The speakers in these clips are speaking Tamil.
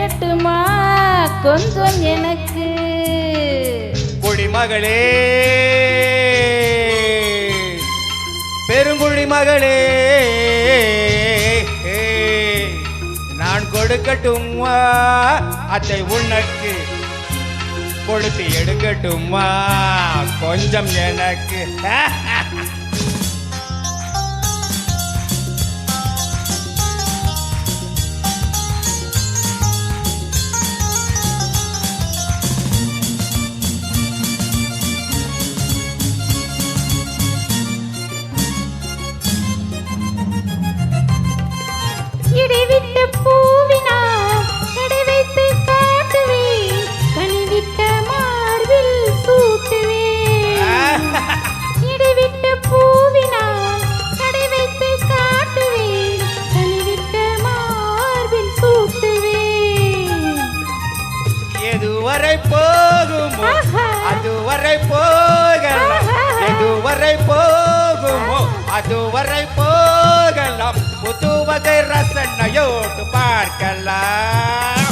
கொடுத்து கொஞ்சம் எனக்கு. குடிமகளே. பெருங்குழி மகளே நான் கொடுக்கட்டுமா அதை உனக்கு கொடுத்து எடுக்கட்டுமா கொஞ்சம் எனக்கு. எதுவரை போகுமோ. அதுவரை போகலாம். எதுவரை போகுமோ? அதுவரை போகலாம். புதுவகை ரசனையோடு பார்க்கலாம்.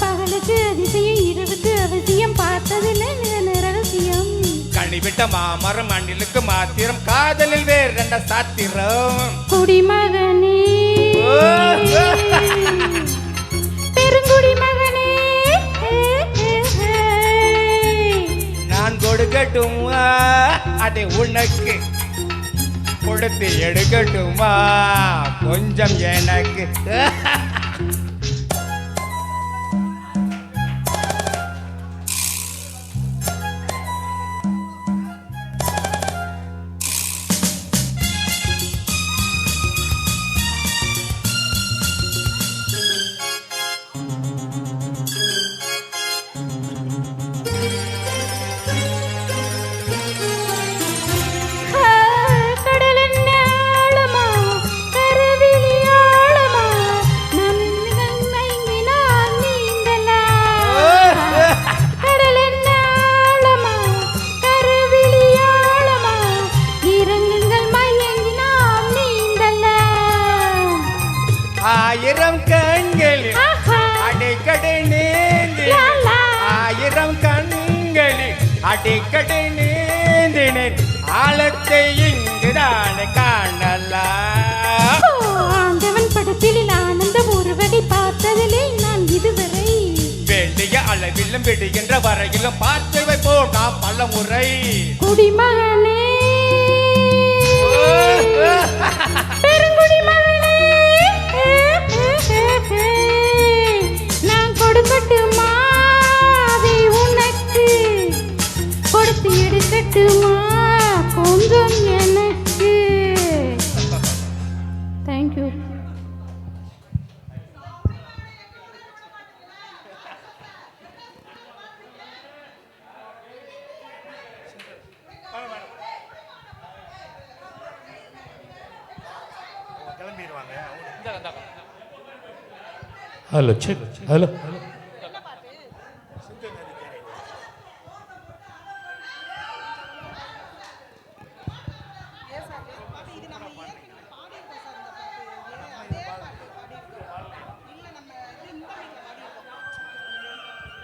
பகலுக்கு அதிசயம் இரவுக்கு அவசியம் பார்த்ததில்ல. ரகசியம். கனிவிட்ட மாமரம் மண்ணிலுக்கு மாத்திரம். காதலில் வேற சாத்திரம்? குடிமகனே. எடுக்கட்டுமா அது உனக்கு கொடுத்து எடுக்கட்டுமா? கொஞ்சம் எனக்கு. ஆயிரம் கண்களில் அடிக்கடி நீந்தி லா, லா. ஆயிரம் கண்களில் அடிக்கடி நீந்தினேன் ஆழத்தை இங்குதானே காணலாம் ஆண்டவன் படத்தில் ஆனந்தம் ஒருவரை பார்த்ததிலே நான் இதுவரை. வேண்டிய அளவிலும் விடுகின்ற வரையிலும் பார்த்தவை போடாம் பல முறை. குடிமகனே. હાલો છે હાલો